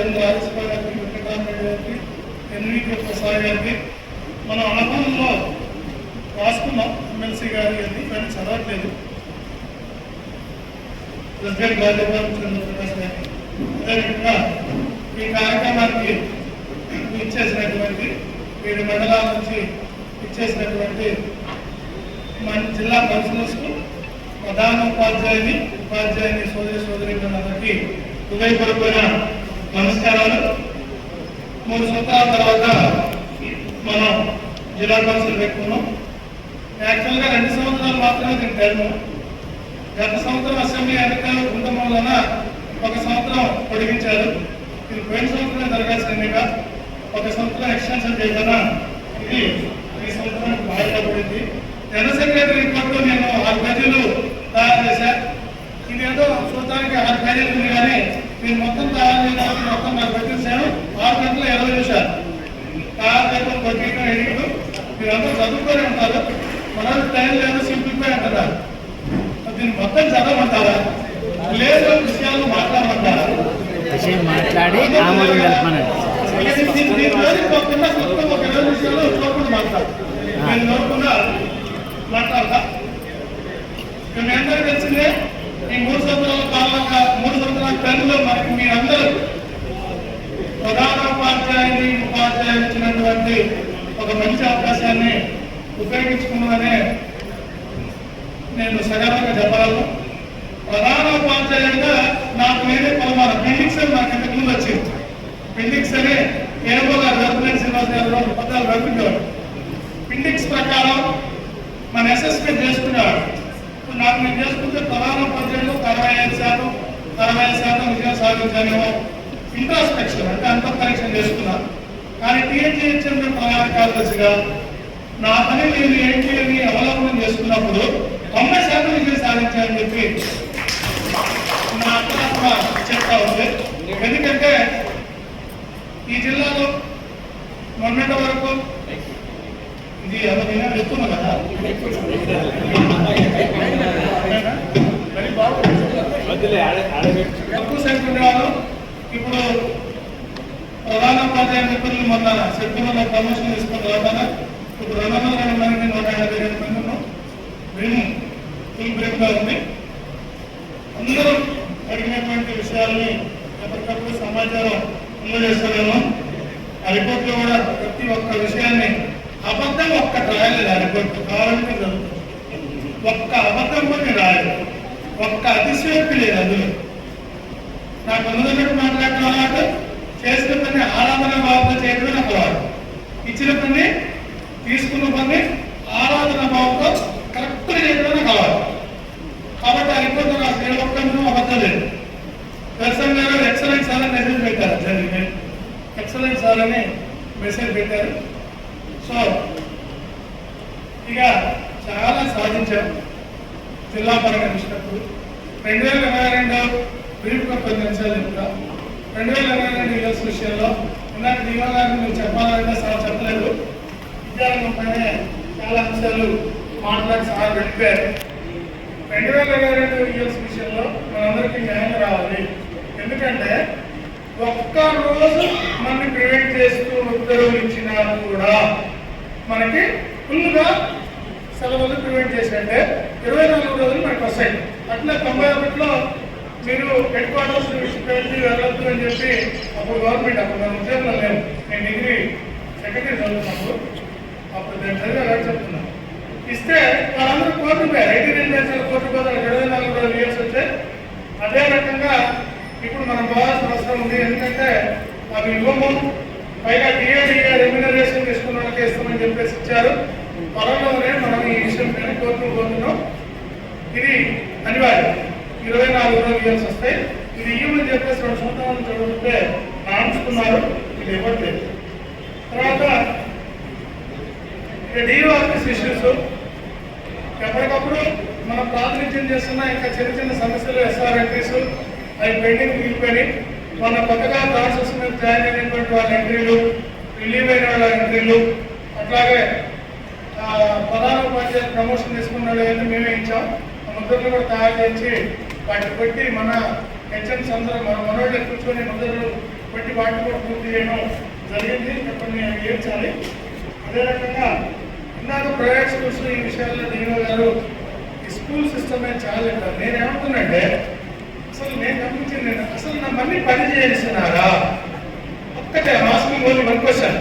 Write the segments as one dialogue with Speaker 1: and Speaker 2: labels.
Speaker 1: బాధ్యులు ఎన్ రాజశేఖర గారికి వెంకటరామరెడ్డి గారికి ఎన్వికే ప్రసాద్ గారికి మనం అనుభవంలో రాసుకున్నాం ఎమ్మెల్సీ గారి అని కానీ చదవట్లేదు ప్రెసిడెంట్ గాంధీ చంద్రప్రకాష్ గారికి అదేవిధంగా ఈ కార్యక్రమానికి ఇచ్చేసినటువంటి వీరి మండలాల నుంచి ఇచ్చేసినటువంటి మన జిల్లా కౌన్సిలర్స్ ప్రధాన ఉపాధ్యాయుని ఉపాధ్యాయుని సోదరి సోదరి అందరికీ హృదయపూర్వక నమస్కారాలు. మూడు సంవత్సరాల తర్వాత మనం జిల్లా కౌన్సిల్ పెట్టుకున్నాం. యాక్చువల్గా రెండు సంవత్సరాలు మాత్రమే దీని టైము. గత సంవత్సరం అసెంబ్లీ ఎన్నికలు ఉండడం వలన ఒక సంవత్సరం పొడిగించారు. ఇది పోయిన సంవత్సరం జరగాల్సిన ఎన్నిక ఒక సంవత్సరం ఎక్స్టెన్షన్ చేయగా ఇది ఈ సంవత్సరం వాయిదా పడింది జన సెక్రటరీ రిపోర్ట్ నేను ఆరు పేజీలు తయారు చేశాను ఇది ఏదో చూడటానికి ఆరు పేజీలు ఉంది కానీ నేను మొత్తం తయారు చేయడానికి మొత్తం నాకు పెట్టేశాను ఆరు గంటల ఇరవై నిమిషాలు. తయారు చేయడం కొద్దిగా ఎడిట్లు మీరందరూ చదువుకొని ఉంటారు. మన టైం లేదు సింప్లిఫై అంటారు దీన్ని మొత్తం చదవమంటారా? లేదు విషయాలు మాట్లాడమంటారా?
Speaker 2: విషయం మాట్లాడి ఆమోదం
Speaker 1: మాట్లాడతా ఇక మీ అందరికీ తెలిసిందే ఈ మూడు సంవత్సరాల మూడు సంవత్సరాల మనకు మీరందరూ ప్రధాన ఉపాధ్యాయుని ఉపాధ్యాయులు ఇచ్చినటువంటి ఒక మంచి అవకాశాన్ని ఉపయోగించుకున్నామనే నేను సగర్వంగా చెప్పగలను. ప్రధాన ఉపాధ్యాయుడిగా నాకు నేనే పలమాన ఫిజిక్స్ అని నాకు ఇంతకు ముందు వచ్చింది? ఫిజిక్స్ అనే ఏమో గారు రఘునాథ్ శ్రీనివాస్ గారు పదాలు రఘుకునేవాడు పిండిక్స్ ప్రకారం మన అసెస్మెంట్ చేసుకునేవాడు. నాకు నేను చేసుకుంటే ప్రధాన ఉపాధ్యాయులు అరవై ఐదు శాతం అరవై ఐదు శాతం విజయం సాధించానేమో ఇంట్రాస్పెక్షన్ అంటే అంత పరీక్షలు చేసుకున్నాను కానీ టీహెచ్హెచ్ఎం ప్రధాన నా పని నేను ఏంటి అని అవలంబనం చేసుకున్నప్పుడు తొంభై శాతం విజయం సాధించాలని చెప్పి నా అంతరాత్మ చెప్తా ఉంది ఎందుకంటే ఈ జిల్లాలో మొన్నటి వరకు ఇది ఎవరైనా ఎత్తున్నా కదా అవునా? మరి బాగుంది తక్కువ సంఖ్య ఉండేవారు ఇప్పుడు ప్రధాన ఉపాధ్యాయ నిపుణులు మొన్న సెప్టెంబర్లో ప్రమోషన్ తీసుకున్న తర్వాత ఇప్పుడు రెండు వందల రెండు మంది నూట యాభై రెండు మంది ఉన్నాం మేము ఫుల్ బ్రేక్గా ఉంది అందరూ అడిగినటువంటి విషయాల్ని ఎప్పటికప్పుడు సమాచారం అందజేస్తున్నాము ఆ రిపోర్ట్లో కూడా ప్రతి ఒక్క అబద్ధం ఒక్క రాయలు ఆ రిపోర్ట్ కావాలంటే ఒక్క అబద్ధం కొన్ని రాయలేదు. ఒక్క అతిశయోక్తి లేదు అది నాకు ముందు మాట్లాడటం అలవాటు చేసిన పని ఆరాధన భావంతో చేయడమే నాకు రాదు ఇచ్చిన పని తీసుకున్న పని ఆరాధన భావంతో కరెక్ట్గా చేయడమే నాకు అలవాటు కాబట్టి ఆ రిపోర్ట్ నాకు ఏ ఒక్కరినూ అబద్ధం లేదు. దర్శనం గారు ఎక్సలెన్స్ సార్ అని మెసేజ్ పెట్టారు. జరిగింది ఎక్సలెన్స్ సార్ అని మెసేజ్ పెట్టారు. సో ఇక చాలా సాధించారు. జిల్లా పరంగా చూసినప్పుడు రెండు వేల ఇరవై రెండు బ్రీఫ్గా కొన్ని అంశాలు చెప్తా. రెండు వేల ఇరవై రెండు ఇయర్స్ విషయంలో ఇందాక దీవా గారిని మీరు చెప్పాలంటే సార్ చెప్పలేదు. విద్యారంగంపైనే చాలా అంశాలు మాట్లాడి సార్ వెళ్ళిపోయారు రెండు వేల ఇరవై రెండు ఇయర్స్ విషయంలో మనందరికీ న్యాయం రావాలి. ఎందుకంటే ఒక్క రోజు మనని ప్రివెంట్ చేస్తూ ఉత్తర్వులు ఇచ్చినా కూడా మనకి ఫుల్గా సెలవులు ప్రివెంట్ చేసినట్టే ఇరవై నాలుగు రోజులు మనకు వస్తాయి. అట్లా తొంభై ఒకటిలో మీరు హెడ్ క్వార్టర్స్ విడిచిపెట్టి వెళ్ళొద్దు అని చెప్పి అప్పుడు గవర్నమెంట్ అప్పుడు మన ఉద్యోగంలో లేవు నేను డిగ్రీ సెకండరీ చదువుతున్నప్పుడు అప్పుడు నేను చదివి అలా చెప్తున్నాను. ఇస్తే వాళ్ళందరూ కోర్టు పోయారు ఐటీ రెండు లక్షల కోర్టు పోతారు ఇరవై నాలుగు రోజులు ఇయర్స్ వస్తే అదే రకంగా ఇప్పుడు మనం పోవాల్సిన అవసరం ఉంది. ఎందుకంటే అవి ఇవ్వము పైగా డిఏడిఏ రెమ్యునరేషన్ తీసుకున్న వాళ్ళకి ఇస్తామని చెప్పేసి ఇచ్చారు. త్వరలోనే మనం ఈ విషయం పైన కోర్టుకు పోతున్నాం ఇది అనివార్యం. ఇరవై నాలుగు రోజులు ఇయర్స్ వస్తాయి. ఇది ఇవ్వమని చెప్పేసి రెండు సంవత్సరాలు చదువుతుంటే నాంచుకున్నారు ఇది ఇవ్వట్లేదు. తర్వాత ఇక డిఓ ఆఫీస్ ఇష్యూస్. ఎప్పటికప్పుడు మనం ప్రాతినిధ్యం చేస్తున్న ఇంకా చిన్న చిన్న సమస్యలు ఎస్ఆర్ఎంటీస్ అవి పెండింగ్ నిలిపోయి మన కొత్తగా ప్రాసెస్ మీద జాయిన్ అయినటువంటి వాళ్ళ ఎంట్రీలు రిలీవ్ అయిన వాళ్ళ ఎంట్రీలు అట్లాగే ప్రధాన ఉపాధ్యాయులు ప్రమోషన్ తీసుకున్న వాళ్ళు మేమే ఇచ్చాం. ఆ ముద్రలు కూడా తయారు చేసి వాటిని పెట్టి మన హెచ్ఎంస్ అందరూ మన మనోళ్ళు కూర్చొని ముద్రలు పెట్టి వాటిని కూడా పూర్తి చేయడం జరిగింది. చెప్పండి కొన్ని ఏడ్చాలి అదే రకంగా ఇందాక ప్రైవేట్ స్కూల్స్ ఈ విషయాల్లో డిఓ గారు ఈ స్కూల్ సిస్టమే చాలా చెప్పారు నేను ఏమంటున్నాంటే అసలు నేను గమనించింది అసలు నా మళ్ళీ పని చేస్తున్నారా? ఒక్కటే మాస్కింగ్ ఓన్లీ వన్ క్వశ్చన్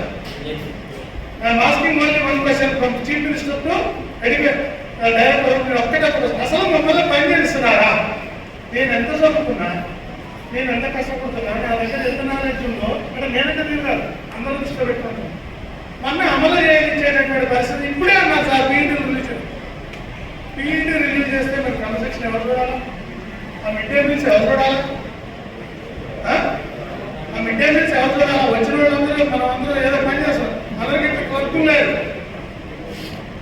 Speaker 1: నా masking only one question chief minister అడిగారు డైరెక్టర్ ఒక్కటే అసలు మమ్మల్ని పని చేస్తున్నారా? నేను ఎంత చదువుకున్నా? నేను ఎంత కష్టపడుతున్నా? నా దగ్గర ఎంత నాలెడ్జ్ ఉందో ఇక్కడ నేనంటే నేను కాదు అందరూ దృష్టిలో పెట్టుకుంటున్నాను మన అమలు చేయించేటటువంటి పరిస్థితి ఇప్పుడే అన్నా sir PET release PET release చేస్తే మరి క్రమశిక్షణ ఎవరు చూడాలి? ఆ మిడ్ డే మీల్స్ ఎవరు చూడాలి ఆ? మిడ్ డే మీల్స్ ఎవరు చూడాలి వచ్చిన వాళ్ళందరూ మనం అందరూ ఏదో పని చేస్తాం. అందరికీ వర్క్ లేదు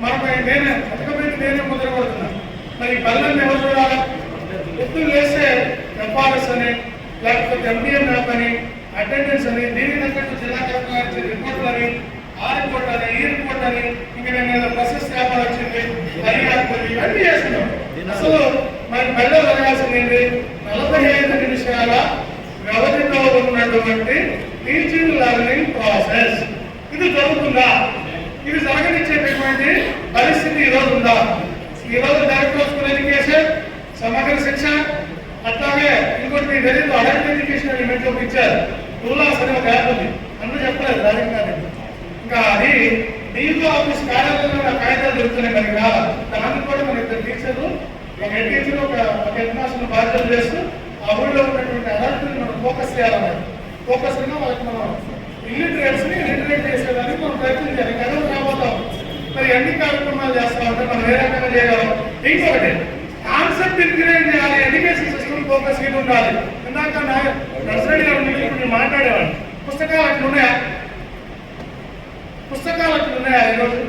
Speaker 1: మనపై నేనే పథకమైన నేనే మొదలు మరి ఈ పనులను ఎవరు చూడాలి? ఎత్తులు వేస్తే ఎఫ్ఆర్ఎస్ అని లేకపోతే ఎంపీఎం యాప్ అని అటెండెన్స్ అని దీనికి తగ్గట్టు జిల్లా కలెక్టర్ ఇచ్చే రిపోర్ట్లు అని ఆ రిపోర్ట్ అని ఈ రిపోర్ట్ అని ఇంకా నేను ఏదో ప్రొసెస్ వ్యాపారం వచ్చింది అది కాకపోతే ఇవన్నీ చేస్తున్నాం. అసలు మరి పల్లె జరగాల్సింది నలభై ఐదు నిమిషాల వ్యవధిలో ఉన్నటువంటి టీచింగ్ లెర్నింగ్ ప్రాసెస్ ఇది జరుగుతుందా? ఇది జరగనిచ్చేటటువంటి పరిస్థితి ఈరోజు ఉందా? ఈ రోజు డైరెక్టర్ ఆఫ్ స్కూల్ ఎడ్యుకేషన్ సమగ్ర శిక్ష అట్లాగే ఇంకోటి మీ తెలియదు అడల్ట్ ఎడ్యుకేషన్ అని మెట్రో ఇచ్చారు. టూలాస్ అనే ఒక యాప్ ఉంది. అందరూ చెప్పలేదు రాజకీయాలు ఇంకా అది డీజీ ఆఫీస్ కార్యాలయంలో కాగితాలు దొరుకుతున్నాయి కనుక దాన్ని కూడా మన ఇద్దరు టీచర్లు ఒక హెడ్ ఒక ఒక హెడ్ బాధ్యత చేస్తూ ఆ ఊళ్ళో ఉన్నటువంటి అడల్ట్ మనం ఫోకస్ చేయాలన్నమాట. ఫోకస్గా వాళ్ళకి మనం ఇల్లిటరేట్స్ని లిటరేట్ చేసేదానికి మనం ప్రయత్నం చేయాలి. కదా రాబోతాం. మరి ఎన్ని కార్యక్రమాలు చేస్తామంటే మనం ఏ రకంగా చేయగలం? ఇంకొకటి కాన్సెప్ట్ ఇంటిగ్రేట్ చేయాలి ఎడ్యుకేషన్ సిస్టమ్ ఫోకస్ ఇది ఉండాలి. ఇందాక నా- నర్సరీ గారు ఇప్పుడు పుస్తకాలు అక్కడ ఉన్నాయా? పుస్తకాలు అక్కడ ఉన్నాయా ఈరోజు?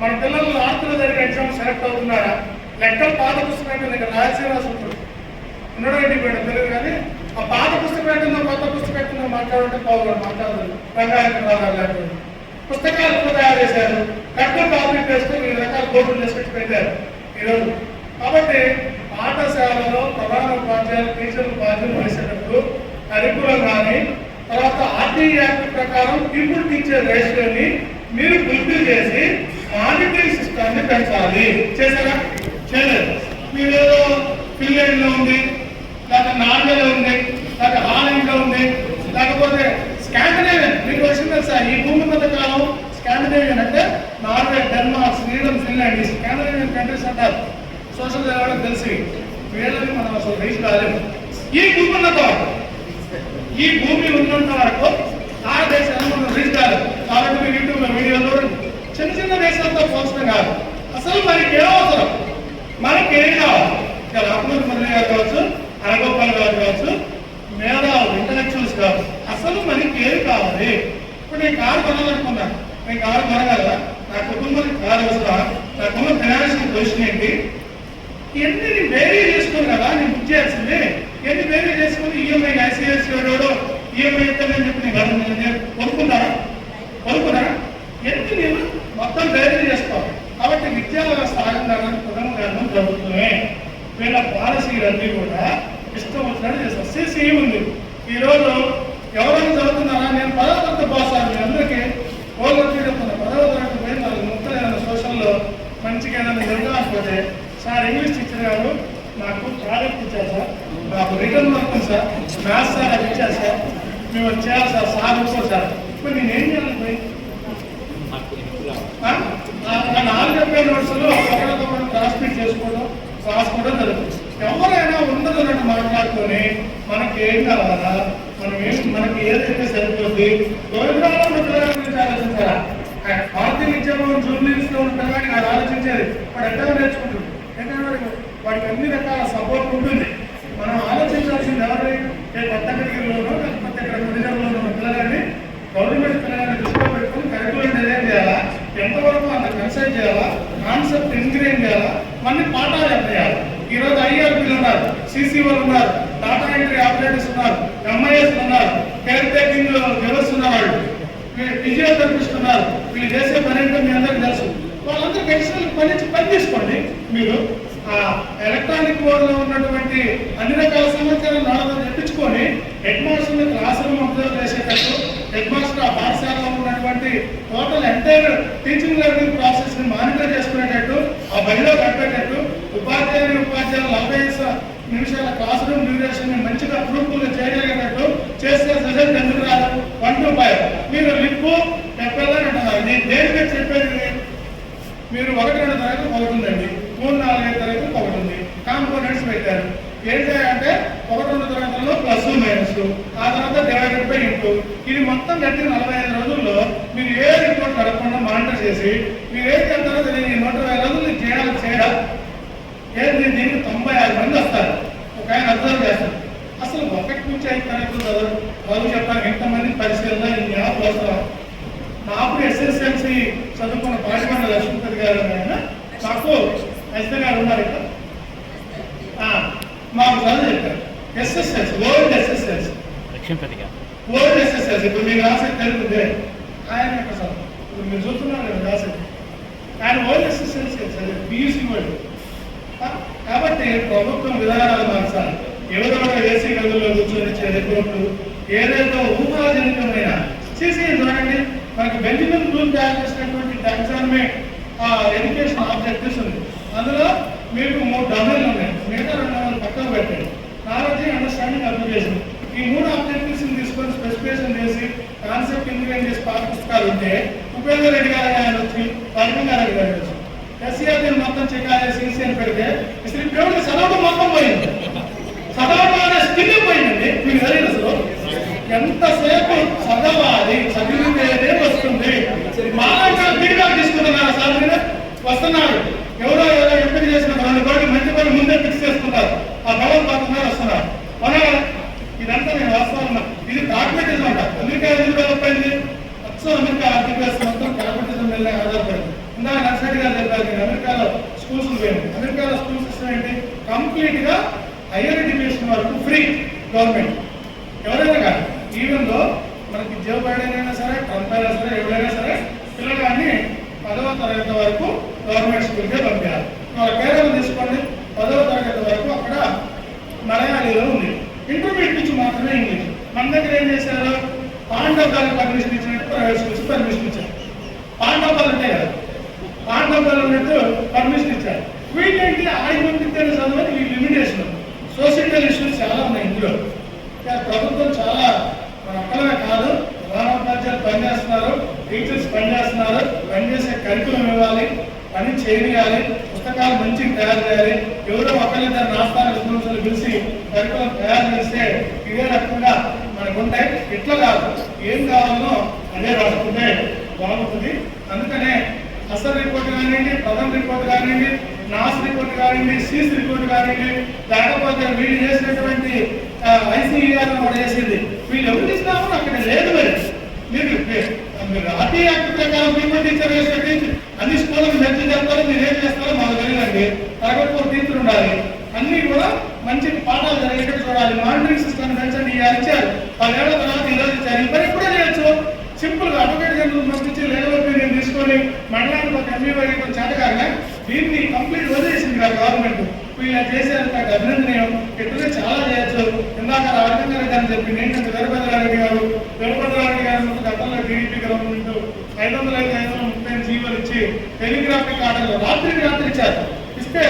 Speaker 1: మన పిల్లలు ఆర్తులు జరిగే ఎగ్జామ్ సెలెక్ట్ అవుతున్నారా? లెక్కలు పాత పుస్తకం ఇక్కడ రాయలసీమ ఉంటాడు. ఉన్నాడు ఏంటి మేడం తెలియదు కానీ ఆ పాత పుస్తకం ఏంటో కొత్త పుస్తకం ఏంటో మాట్లాడుంటే పోగలడు మాట్లాడదు. రంగాయణ పుస్తకాలు కూడా తయారు చేశారు. కట్టు కాపీ చేస్తూ వివిధ రకాల బోర్డులు చేసుకొచ్చి పెట్టారు ఈరోజు. కాబట్టి పాఠశాలలో ప్రధాన ఉపాధ్యాయులు టీచర్లు బాధ్యత వేసేటప్పుడు కరికులం కానీ తర్వాత ఆర్టీ యాక్ట్ ప్రకారం పీపుల్ టీచర్ రేషియోని మీరు గుర్తు చేసి మానిటరింగ్ సిస్టాన్ని పెంచాలి. చేశారా? చేయలేదు మీరు ఏదో ఫిన్లాండ్లో ఉంది లేకపోతే నార్వేలో ఉంది లేకపోతే హాలండ్లో ఉంది లేకపోతే స్కాండినేవియన్ మీకు వచ్చింది సార్ ఈ భూమి మీద కాలం స్కాండినేవియన్ అంటే నార్వే డెన్మార్క్ స్వీడన్ ఫిన్లాండ్. ఈ స్కాండినేవియన్ కంట్రీస్ అంటారు సోషల్ చదవడం తెలిసి వీళ్ళని మనం అసలు రీచ్ కాలేము. ఈ భూమి ఉన్నంత వరకు ఈ భూమి ఉన్నంత వరకు ఆ దేశాన్ని మనం రీచ్ కాలేదు కాబట్టి మీరు యూట్యూబ్లో వీడియోలో చిన్న చిన్న దేశాలతో పోల్చడం కాదు. అసలు మనకి కేవలం మనకి ఏం కావాలి ఇక రామూరి మురళి గారు కావచ్చు అరగోపాల్ గారు కావచ్చు మేధావులు ఇంటలెక్చువల్స్ కావచ్చు. అసలు మనకి ఏం కావాలి? ఇప్పుడు నేను కారు కొనాలనుకున్నాను నేను కారు కొనగలరా? నా కుటుంబానికి కారు అవసరం నాకున్న ఫైనాన్షియల్ పొజిషన్ ఏంటి? ఎన్ని నేను వేరీ చేసుకోను కదా నేను బుక్ చేయాల్సింది. ఎన్ని వేరీ చేసుకుని ఈఎంఐ ఐసీఎస్ వాడు ఈఎంఐ ఇస్తానని చెప్పి నేను కదా నేను కొనుక్కున్నారా? కొనుక్కున్నారా? ఎన్ని నేను మొత్తం వేరీ చేస్తాను వీళ్ళ పాలసీలన్నీ కూడా ఇష్టం వచ్చినట్టు చేస్తారు సిసి ఉంది ఈరోజు ఎవరైనా చదువుతున్నారా? నేను పదవ తరగతి పాస్ మీ అందరికీ వచ్చి చెప్తున్నా పదవ తరగతి పోయి నాలుగు ముక్కలు ఏదైనా సోషల్లో మంచిగా ఏదైనా జరగాలనుకుంటే సార్ ఇంగ్లీష్ టీచర్ గారు నాకు ప్రాజెక్ట్ ఇచ్చారు సార్. నాకు return work sir. Maths sir అది ఇచ్చారు సార్. మేము వచ్చేయాలి సార్. సార్ వచ్చారు సార్. ఇప్పుడు నేను ఏం చేయాలి పోయి నా నాలుగు డెబ్బై నోట్స్లో ఒకరికొకరు ట్రాన్స్మిట్ చేసుకోవడం రాసుకోవడం జరుగుతుంది. ఎవరైనా ఉన్నదన్నట్టు మాట్లాడుకొని మనకి ఏం కావాలా? మనం ఏం మనకి ఏదైతే సరిపోద్ది? గోవిందరావు ముద్రగారి ఆలోచించారా ఆర్థిక విద్యలో జూబ్లీస్లో ఉంటారు కానీ అది ఆలోచించేది. వాడు ఎక్కడ నేర్చుకుంటుంది? ఎక్కడ వాడికి అన్ని రకాల సపోర్ట్ ఉంటుంది. మనం ఆలోచించాల్సింది ఎవరి ఏ కొత్త కడిగిలోనో లేకపోతే ఇక్కడ కొడిగంలోనో పిల్లలని గవర్నమెంట్ పిల్లలని దృష్టిలో పెట్టుకుని కరికులం డిజైన్ చేయాలా? ఎంతవరకు అంత కన్సల్ట్ చేయాలా? కాన్సెప్ట్ ఇంగ్రీన్ చేయాలా మళ్ళీ పాఠాలు చెప్పేయాలి. ఈ రోజు ఐఆర్పీలు ఉన్నారు సిసి ఉన్నారు డాటా ఎంట్రీ ఆపరేటర్స్ ఉన్నారు ఎంఐఎస్ ఉన్నారు కేర్ టేకింగ్ వ్యవస్థ ఉన్నవాళ్ళు ఫిజియోథెరపిస్ట్ ఉన్నారు వీళ్ళు చేసే పని ఏంటో మీ అందరికీ తెలుసు. వాళ్ళందరూ ఎక్స్ట్రా పని పని తీసుకోండి మీరు ఎలక్ట్రానిక్ బోర్డ్లో ఉన్నటువంటి అన్ని రకాల సమాచారం నాలుగు తెప్పించుకొని head master class room observe చేసేటట్టు హెడ్ మాస్టర్ ఆ పాఠశాలలో ఉన్నటువంటి టోటల్ ఎంటైర్ టీచింగ్ లెర్నింగ్ ప్రాసెస్ని మానిటర్ చేసుకునేటట్టు ఆ బడిలో కట్టేటట్టు ఉపాధ్యాయుని ఉపాధ్యాయులు నలభై నిమిషాల క్లాస్ రూమ్ డ్యూరేషన్ని మంచిగా ప్రూఫ్లు చేయగలిగేటట్టు చేస్తే రిజల్ట్ ఎందుకు రాదు? వన్ టు ఫైవ్ మీరు లిప్పు చెప్పాలని అంటున్నారు. నేను దేనికి చెప్పేది? మీరు ఒకటి రెండు తరగతి అవుతుందండి మూడు నాలుగైదు తరగతి ఒకటి ఉంది. కాంపోనెంట్స్ పెట్టారు. ఏంటంటే అంటే ఒకటి రెండు తరగతుల్లో ప్లస్ మైనస్ ఆ తర్వాత డివైడెడ్ బై ఇంటూ. ఇది మొత్తం కట్టిన నలభై ఐదు రోజుల్లో మీరు ఏ రిపోర్ట్ నడపకుండా మానిటర్ చేసి మీరు ఏం చేస్తారో తెలియదు ఈ నూట ఇరవై రోజులు నేను చేయాలి చేయడా ఏంటి దీనికి తొంభై ఆరు మంది వస్తారు. ఒక ఆయన అబ్జర్వ్ చేస్తారు. అసలు ఒకటి నుంచి ఐదు తరగతులు చదవరు. వాళ్ళు చెప్పాలి ఎంతమంది పరిశీలన ఈ యాప్ అవసరం. నాకు ఎస్ఎస్ఎల్సి చదువుకున్న పాఠశాల లక్ష్మీపతి గారు ఆయన నాకు ఎస్ఏ గారు ఉన్నారు ఇక్కడ? ఆ, మాకు చదువు చెప్పారు. ఎస్ఎస్ఎల్సి ఓల్డ్ ఎస్ఎస్ఎల్సి
Speaker 2: లక్ష్మీపతి గారు
Speaker 1: ఓల్డ్ ఎస్ఎస్ఎల్సి ఇప్పుడు మీకు రాసేది తెలుగుదే ఆయన యొక్క చదువు. ఇప్పుడు మీరు చూస్తున్నారు కదా రాసేది. ఆయన ఓల్డ్ ఎస్ఎస్ఎల్సి చదివి? పియూసీ ఆ, కాబట్టి ప్రభుత్వం విధానాలు మార్చాలి. ఎవరో ఏసీ గదుల్లో కూర్చొని చదువుకున్నప్పుడు ఏదైతే ఊహాజనితమైన చేసి చూడండి మనకి బెంజమిన్ బ్లూమ్ తయారు చేసినటువంటి టాక్సానమీ ఎడ్యుకేషన్ ఆబ్జెక్టివ్స్ ఉంది అందులో మీకు మూడు డొమైన్లు ఉన్నాయి మిగతా రెండు వందలు పక్కన పెట్టండి నాలెడ్జ్ అండర్స్టాండింగ్ అప్లికేషన్ ఈ మూడు ఆబ్జెక్టివ్స్ తీసుకొని స్పెసిఫికేషన్ చేసి కాన్సెప్ట్ ఇంప్లిమెంట్ చేసి పాత పుస్తకాలు ఉంటే ఉపేంద్ర రెడ్డి గారు ఆయన వచ్చి వర్గంగారెడ్డి గారు వచ్చి ఎస్సీఆర్ మొత్తం చెక్కాలి సీసీ అని పెడితే అసలు పేరు చదవడం మొత్తం పోయింది. చదవడం అనే స్థితి పోయిందండి. మీకు తెలియదు అసలు ఎంతసేపు చదవాలి చదివితేనే వస్తుంది? మానవ ఫీడ్బ్యాక్ తీసుకుంటున్నారు సార్ మీద వస్తున్నారు. ఎవరో ఏదో ఎంపిక చేసిన రెండు కోట్లు మంచి పని ముందే ఫిక్స్ చేసుకుంటారు. ఆ గవర్నమెంట్ భగవద్గీత వస్తున్నారు. మన ఇదంతా నేను వాస్తవం ఇది డాక్యుమెంటిజం అంట అమెరికా ఎందుకు డెవలప్ అయింది అచ్చం అమెరికా ఆర్థిక వ్యవస్థ మొత్తం డాక్యుమెంటిజం మీద ఆధారపడింది. ఇందాక నర్సరీ గారు చెప్పారు నేను అమెరికాలో స్కూల్స్ పోయింది అమెరికాలో స్కూల్ సిస్టమ్ ఏంటి? కంప్లీట్గా హైయర్ ఎడ్యుకేషన్ వరకు ఫ్రీ గవర్నమెంట్ ఎవరైనా కానీ ఈవెన్లో మనకి జో బైడెన్ అయినా సరే ట్రంప్ అయినా సరే ఎవరైనా సరే పిల్లగాన్ని పదవ తరగతి వరకు గవర్నమెంట్ స్కూల్కే పంపించాలి. మన కేరళ తీసుకోండి పదవ తరగతి వరకు అక్కడ మలయాళీలో ఉంది ఇంటర్మీడియట్ నుంచి మాత్రమే ఇంగ్లీష్ మన దగ్గర ఏం చేశారు? పాండవాలకు పర్మిషన్ ఇచ్చినట్టు ప్రైవేట్ పర్మిషన్ ఇచ్చారు. పాండవాలు ఉంటాయి కదా? పాండవాలు ఉన్నట్టు పర్మిషన్ ఇచ్చారు. వీళ్ళేంటి ఆడి పంపిస్తేనే చదవని ఈ లిమిటేషన్ సోషల్ ఇష్యూస్ చాలా ఉన్నాయి ఇందులో. ప్రభుత్వం చాలా మన ఒక్కలమే కాదు. ప్రధానోపాధ్యాయులు పనిచేస్తున్నారు టీచర్స్ పనిచేస్తున్నారు పనిచేసే కరికులం ఇవ్వాలి పని చేయాలి పుస్తకాలు మంచి తయారు చేయాలి. ఎవరో ఒకరిద్దరు రాష్ట్రాల విద్వాంసులు పిలిచి కరికులం తయారు చేస్తే ఇదే రకంగా మనకు ఉంటాయి ఇట్లా కాదు ఏం కావాలో అదే రాసుకుంటే బాగుంటుంది. అందుకనే అసలు రిపోర్ట్ కానివ్వండి ప్రథమ రిపోర్ట్ కానివ్వండి నాస్ రిపోర్ట్ కానివ్వండి సీస్ రిపోర్ట్ కానివ్వండి లేకపోతే వీళ్ళు చేసినటువంటి ఐసీఈఆర్ కూడా చేసింది. వీళ్ళు ఎవరు చేసినామో అక్కడ లేదు మరి. మీరు మీరు ఆర్టీ యాక్ట్ ప్రకారం మీకు టీచర్ వేసినట్టు అన్ని స్కూళ్ళకి మెచ్చి చెప్తారు మీరు ఏం చేస్తారో మాకు తెలియదండి. తరగతి ఒక టీచర్ ఉండాలి. అన్ని కూడా మంచి పాఠాలు జరిగేటట్టు చూడాలి. మానిటరింగ్ సిస్టమ్ పెంచండి ఇవాళ ఇచ్చారు. పదేళ్ళ తర్వాత ఈ ఇచ్చారు ఈ పని చేయొచ్చు. సింపుల్గా అడ్వకేట్ జనరల్ పంపించి ఒపీనియన్ తీసుకొని మండలానికి ఒక ఎంఈ చేతకాగా దీన్ని కంప్లీట్ వదిలేసింది కదా గవర్నమెంట్ వీళ్ళు చేసేది నాకు అభినందనీయం. ఇట్లనే చాలా చేయొచ్చు. ఇందాక రాజేంద్ర గారు అని చెప్పి నేను వీరభద్రారెడ్డి గారు వీరభద్రారెడ్డి గారు గతంలో టీడీపీ గవర్నమెంట్ ఐదు వందల ఐదు ఐదు వందల ముప్పై జీవోలు ఇచ్చి టెలిగ్రాఫిక్ ఆర్డర్లు రాత్రికి రాత్రి ఇచ్చారు. ఇస్తే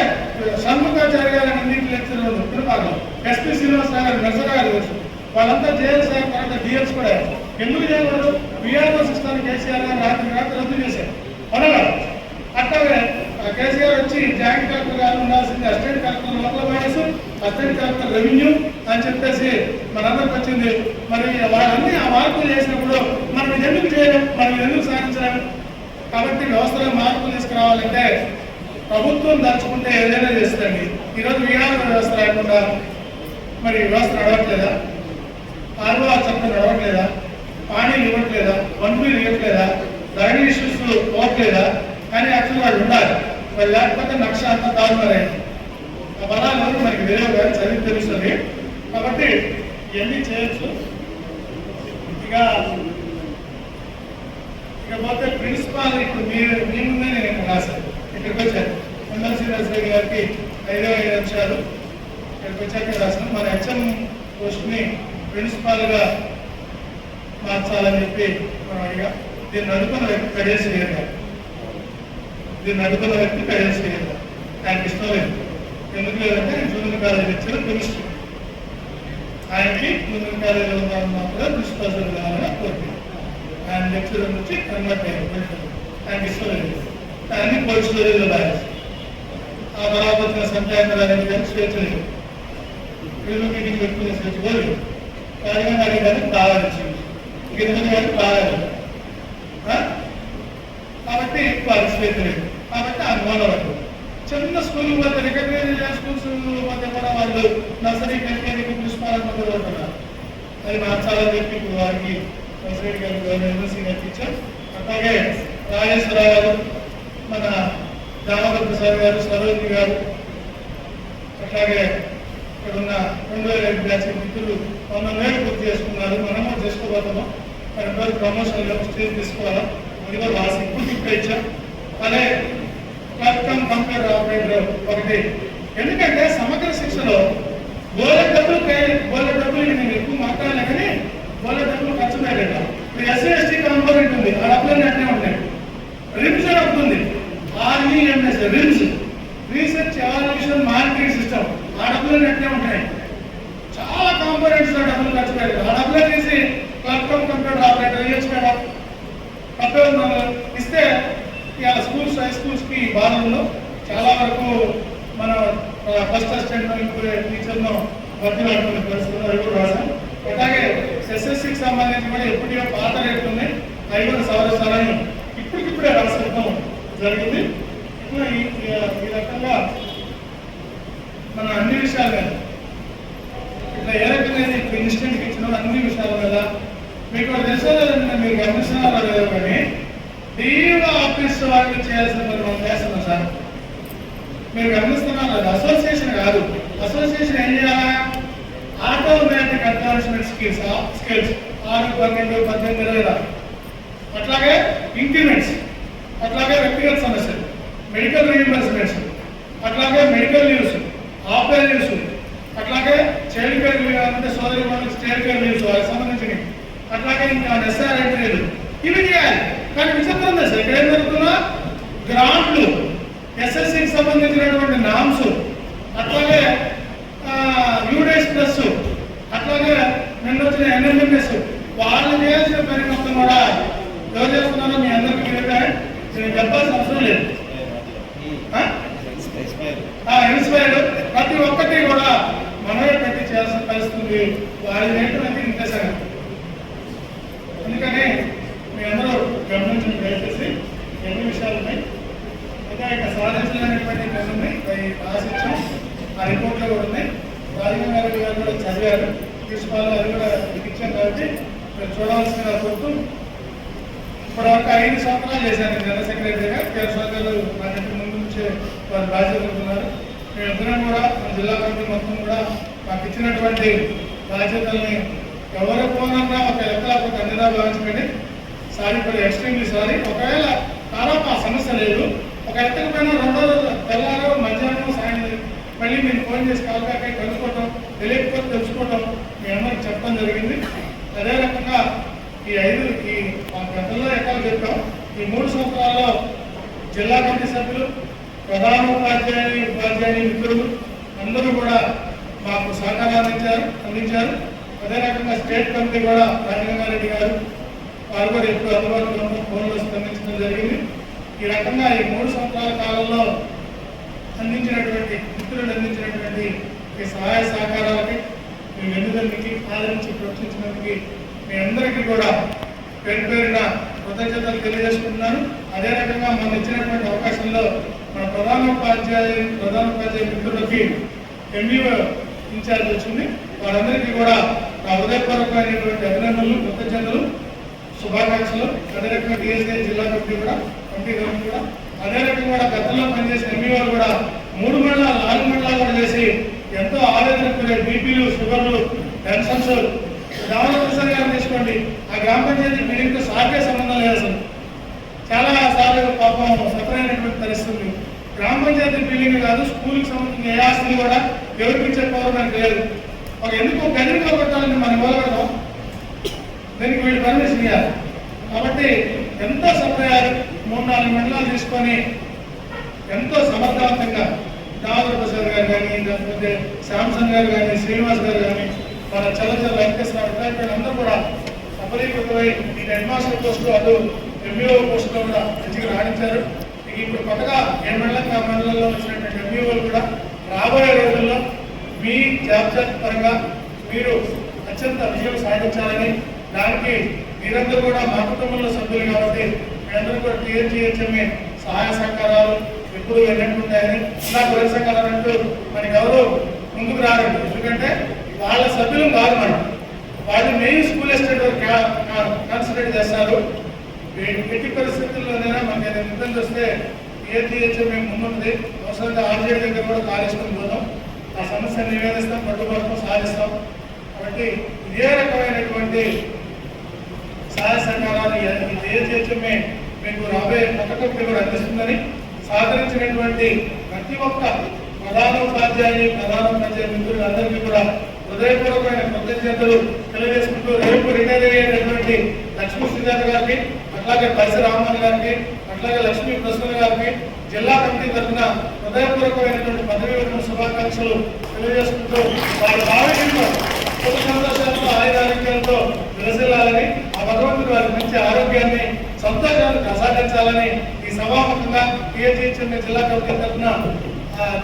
Speaker 1: షణ్ముఖాచార్య గారు అన్నింటి లెక్చర్ తిరుపాలో ఎస్పీ శ్రీనివాసరావు గారు నర్సరా గారు తెలుసు వాళ్ళంతా జేఎల్ సార్ తర్వాత డిఎల్స్ కూడా ఎందుకు చేయకూడదు? విఆర్ఓ సిస్టమ్ కేసీఆర్ గారు రాత్రి రాత్రి రద్దు చేశారు. అవునా? అట్లాగే ఆ కేసీఆర్ వచ్చి జాయింట్ కలెక్టర్ గారు ఉండాల్సింది assistant collector local voice assistant collector revenue అని చెప్పేసి మనందరికి వచ్చింది. మరి వాళ్ళన్నీ ఆ మార్పులు చేసినప్పుడు మనం ఎందుకు చేయలేం? మనం ఎందుకు సాధించలేం? కాబట్టి వ్యవస్థలో మార్పులు తీసుకురావాలంటే ప్రభుత్వం దాచుకుంటే ఏదైనా చేస్తుంది ఈరోజు విహార వ్యవస్థ లేకుండా మరి వ్యవస్థ నడవట్లేదా? ఆర్ఓఆర్ చట్టం నడవట్లేదా పానీలు ఇవ్వట్లేదా వన్పీలు ఇవ్వట్లేదా ధరణి ఇష్యూస్ పోవట్లేదా? కానీ అసలు వాళ్ళు ఉండాలి. మరి లేకపోతే నక్ష అంత తాగుతారైంది ఆ బలాలు మనకి వేరే కానీ చదివి తెలుస్తుంది. కాబట్టి ఇవన్నీ చేయొచ్చు. ఇక ఇకపోతే ప్రిన్సిపాల్ ఇప్పుడు మీరు మీ ముందే నేను రాశాను. ఇక్కడికి వచ్చాను. మండల శ్రీనివాసరావు గారికి ఐదో ఐదు అంశాలు. ఇక్కడికి వచ్చాక రాశాను. మన హెచ్ఎం పోస్ట్ని ప్రిన్సిపాల్గా మార్చాలని చెప్పి మనం అడిగా దీన్ని నడుపున వ్యక్తి కడేసి గారు. దీన్ని నడుపున వ్యక్తి కడేసి గారు. ఆయనకి ఇష్టం లేదు. ఎందుకు లేదంటే జూనియర్ కాలేజ్ ఇచ్చిన కెమిస్ట్రీ. ఆయనకి జూనియర్ కాలేజీలో ఉన్నప్పుడు ప్రిన్సిపల్ సార్ కావాలని కోరిక. ఆయన లెక్చర్ నుంచి కన్వర్ట్ అయ్యారు ఆయనకి ఇష్టం లేదు. ఆయన్ని పోలీసు రోజుల్లో రాయాల్సి ఆ తర్వాత వచ్చిన సంచాయన స్వేచ్ఛ లేదు. వీళ్ళు మీటింగ్ పెట్టుకునే స్వేచ్ఛ కూడా లేదు. రాజగారి గారి గారికి కావాల్సింది గిరిజన గారికి కావాలి కాబట్టి వారికి స్వేచ్ఛ లేదు. కాబట్టి అనుమానం చిన్న స్కూల్ పోతే రికగ్నైజ్ స్కూల్స్ కూడా వాళ్ళు నర్సరీ ఎల్కేజీకి ప్రిన్సిపాల్ మొదలుపెడుతున్నారు అది మార్చాలని చెప్పి ఇప్పుడు వారికి ప్రెసిడెంట్ గారు గారికి అట్లాగే రాజేశ్వరరావు గారు మన దామోదర్ ప్రసాద్ గారు సరోజిని గారు అట్లాగే ఇక్కడ ఉన్న రెండు వేల ఐదు బ్యాచ్ మిత్రులు వంద వేలు పూర్తి చేసుకున్నారు. మనము చేసుకోబోతున్నాం. మన పేరు ప్రమోషన్ స్టేజ్ తీసుకోవాలా? అది కూడా రాసి ఇప్పుడు ఇచ్చాం? అదే ప్లాట్ఫామ్ కంప్యూటర్ ఆపరేటర్ ఒకటి ఎందుకంటే సమగ్ర శిక్షలో బోలె డబ్బులు పే- బోలె డబ్బులు నేను ఎక్కువ మాట్లాడలే కానీ బోలె డబ్బులు ఖర్చు పెట్టాడు ఇప్పుడు ఎస్సీ ఎస్టీ కాంపోనెంట్ ఉంది ఆ డబ్బులు అట్నే ఉంటాయి రిమ్స్ అని ఒకటి ఉంది. REMS REMS research evaluation marketing system ఆ డబ్బులు ఉంటాయి. చాలా కాంపోనెంట్స్లో డబ్బులు ఖర్చు పెడతారు ఆ డబ్బులు తీసి ప్లాట్ఫామ్ కంప్యూటర్ ఆపరేటర్ వేయచ్చు కదా. తప్పే ఇస్తే ఇవాళ స్కూల్స్ హై స్కూల్స్కి బాధల్లో చాలా వరకు మన ఫస్ట్ అసిస్టెంట్ టీచర్ను భర్తీ పడుతున్న పరిస్థితులు అవి కూడా రాశాం అలాగే ఎస్ఎస్సికి సంబంధించి కూడా ఎప్పుడో పాత రేట్లు ఉన్నాయి అవి కూడా సవరిస్తారని ఇప్పటికిప్పుడే రాసిద్దాం జరిగింది. ఇప్పుడు ఈ రకంగా అన్ని ఇట్లా ఏ రకంగా ఇప్పుడు ఇన్స్టెంట్కి ఇచ్చిన అన్ని విషయాలు కదా. మీకు ఒకటి తెలుసా లేదంటే మీరు గమనిస్తున్నారో లేదో కానీ తీవ్ర ఆఫీస్ వాళ్ళు చేయాల్సిన పని మనం చేస్తున్నాం సార్. మీరు గమనిస్తున్నారు? అది అసోసియేషన్ కాదు. అసోసియేషన్ ఏం చేయాలా? ఆటోమేటిక్ అడ్వాన్స్మెంట్ స్కిల్స్ స్కిల్స్ ఆరు పన్నెండు పద్దెనిమిది ఇరవై అట్లాగే ఇంక్రిమెంట్స్ అట్లాగే వ్యక్తిగత సమస్యలు. మెడికల్ రీఎంబర్స్మెంట్స్ అట్లాగే మెడికల్ న్యూస్ లీవ్స్ అట్లాగే చైల్డ్ కేర్ అంటే సోదరి వాళ్ళకి చైల్డ్ కేర్ లీవ్స్ వాళ్ళకి సంబంధించినవి. అట్లాగే ఇంకా నెస్సార్ ఎంట్రీలు ఇవి చేయాలి. కానీ విచిత్రం సార్. ఇక్కడ ఏం జరుగుతున్నా గ్రాంట్లు ఎస్ఎస్సికి సంబంధించినటువంటి నామ్స్ అట్లాగే యూడేస్ ప్లస్ అట్లాగే నిన్న వచ్చిన ఎన్ఎంఎస్ వాళ్ళు చేసిన పని మొత్తం కూడా ఎవరు చేస్తున్నారో మీ అందరికీ? నేను చెప్పాల్సిన అవసరం లేదు. ఇన్స్పైర్డ్ ప్రతి ఒక్కటి కూడా మనమే పెట్టి చేయాల్సిన పరిస్థితుంది వారి వాళ్ళు ఏంటంటే అందుకని మీ అందరూ గమనించండి దయచేసి ఎన్ని విషయాలు ఉన్నాయి. ఇంకా ఇక సాధించలేనటువంటి కొన్ని ఉన్నాయి అవి ఆ రిపోర్ట్లో కూడా ఉన్నాయి. రాజగంగారెడ్డి గారు కూడా చదివారు. ప్రిన్సిపాల్ అది కూడా మీకు కాబట్టి మీరు చూడవలసిన గుర్తు ఇప్పుడు ఒక ఐదు సంవత్సరాలు చేశాను జనరల్ సెక్రటరీగా కేరళ నాకంటే ముందు నుంచే వారు బాధ్యత ఉన్నారు మేమందరం కూడా మన జిల్లా కమిటీ మొత్తం కూడా మాకు ఇచ్చినటువంటి బాధ్యతల్ని ఎవరు పోనన్నా ఒక లెక్కల ఒక అన్నిదా భావించకండి సారీ ఇప్పుడు ఎక్స్ట్రీమ్లీ సారీ ఒకవేళ తర్వాత ఆ సమస్య లేదు ఒక ఎత్తకు పైన రెండో రోజు తెల్లారో మధ్యాహ్నం సాయంత్రం మళ్ళీ మేము ఫోన్ చేసి కాల్కాక కనుక్కోవటం తెలియకపోతే తెలుసుకోవటం మీ చెప్పడం జరిగింది. అదే రకంగా ఈ ఐదు ఈ మా గతంలో ఎక్కడ చెప్పాం. ఈ మూడు సంవత్సరాల్లో జిల్లా కమిటీ సభ్యులు ప్రధాన ఉపాధ్యాయుని ఉపాధ్యాయుని మిత్రులు అందరూ కూడా మాకు సహకారం అందించారు అందించారు. అదే రకంగా స్టేట్ కమిటీ కూడా రాజగంగారెడ్డి గారు వారు కూడా ఎప్పుడు అందుబాటులో ఫోన్లో స్పందించడం జరిగింది. ఈ రకంగా ఈ మూడు సంవత్సరాల కాలంలో అందించినటువంటి మిత్రులు అందించినటువంటి ఈ సహాయ సహకారాలకి మీ వెన్నుదన్నికి ఆదరించి ప్రోత్సహించినందుకు మీ అందరికీ కూడా పేరు పేరున కృతజ్ఞతలు తెలియజేసుకుంటున్నాను. అదే రకంగా మనం ఇచ్చినటువంటి అవకాశంలో మన ప్రధానోపాధ్యాయ ప్రధానోపాధ్యాయ మిత్రులకి ఎంఈఓ ఇన్ఛార్జ్ వచ్చింది. వారందరికీ కూడా నా హృదయపూర్వకమైనటువంటి అభినందనలు కృతజ్ఞతలు శుభాకాంక్షలు. అదే రకంగా డిఎస్ఐ జిల్లా కమిటీ కూడా కమిటీ కమిటీ కూడా. అదే రకంగా కూడా గతంలో పనిచేసిన ఎంఈఓలు కూడా మూడు మండలాలు నాలుగు మండలాలు కూడా చేసి ఎంతో ఆవేదన గురై బీపీలు షుగర్లు టెన్షన్స్ రామకృష్ణ గారు తీసుకోండి. ఆ గ్రామ పంచాయతీ మీటింగ్తో సాగే సంబంధం లేదు అసలు. చాలా సార్లు పాపం సఫరైనటువంటి పరిస్థితులు గ్రామ పంచాయతీ బిల్డింగ్ కాదు స్కూల్కి సంబంధించిన ఏ ఆస్తిని కూడా ఎవరికి ఇచ్చే నాకు లేదు ఒక ఎందుకు గదిలో పెట్టాలని మనం ఇవ్వగలం దీనికి వీళ్ళు పర్మిషన్ ఇవ్వాలి కాబట్టి ఎంతో సఫరయ్యారు మూడు నాలుగు మండలాలు తీసుకొని ఎంతో సమర్థవంతంగా దామోదర్ ప్రసాద్ గారు కానీ లేకపోతే శాంసంగ్ గారు కానీ శ్రీనివాస్ గారు కానీ మన చలచల వెంకటేశ్వర అందరూ కూడా సఫలీకృతమై ఈ హెడ్ మాస్టర్ పోస్టు అటు ఎంబీఓ పోస్టులో కూడా మంచిగా రాణించారు. ఇప్పుడు కొత్తగా ఎనిమిది మండలం మండలంలో వచ్చినటువంటి ఎంపీఓలు కూడా రాబోయే రోజుల్లో మీ జాబ్జాత్ పరంగా మీరు అత్యంత విజయం సాధించాలని దానికి మీరందరూ కూడా మా కుటుంబంలో సభ్యులు కాబట్టి మీరందరూ కూడా టీఎన్జిహెచ్ఎంఏ సహాయ సహకారాలు ఎప్పుడు ఎన్నట్టుంటాయని నాకు వరి సంఘాలు అంటూ మనకి ఎవరు ముందుకు రారు ఎందుకంటే వాళ్ళ సభ్యులు కాదు మనం వాళ్ళు మెయిన్ స్కూల్ ఎస్టేట్ వరకు చేస్తారు. ఎట్టి- పరిస్థితుల్లోనైనా మనకి ఏదైనా ఇబ్బంది వస్తే టీఎన్జిహెచ్ఎంఏ ముందుంది? అవసరంగా ఆర్జేడీ దగ్గర కూడా కాలేసుకొని పోదాం. ఆ సమస్యను నివేదిస్తాం పట్టుబడతాం సాధిస్తాం. కాబట్టి ఇదే రకమైనటువంటి సహాయ సహకారాలు ఏటీహెచ్ఎంఏ మీకు రాబోయే పథకం కూడా అందిస్తుందని సహకరించినటువంటి ప్రతి ఒక్క ప్రధాన ఉపాధ్యాయుని ప్రధాన ఉపాధ్యాయ మిత్రులందరికీ కూడా హృదయపూర్వకమైన కృతజ్ఞతలు తెలియజేసుకుంటూ రేపు రిటైర్ అయ్యేటటువంటి లక్ష్మీ శ్రీజాత గారికి అట్లాగే పరశురామన్ గారికి అట్లాగే లక్ష్మీ ప్రసన్న గారికి జిల్లా కమిటీ తరఫున హృదయపూర్వకమైనటువంటి పదవీ విరమణ శుభాకాంక్షలు తెలియజేసుకుంటూ వారి ఆరోగ్యంలో సుఖ సంతోషాలతో ఆయుధ ఆరోగ్యాలతో విలసిల్లాలని ఆ భగవంతుడు వారికి మంచి ఆరోగ్యాన్ని సంతోషాన్ని ప్రసాదించాలని ఈ సభాముఖంగా పిహెచ్హెచ్ఎం జిల్లా కమిటీ తరఫున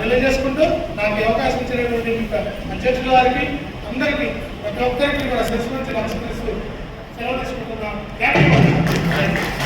Speaker 1: తెలియజేసుకుంటూ నాకు అవకాశం ఇచ్చినటువంటి అధ్యక్షుల వారికి అందరికీ ప్రతి ఒక్కరికి కూడా శిశు నుంచి నమస్కరిస్తూ సెలవు తీసుకుంటున్నాం Amen.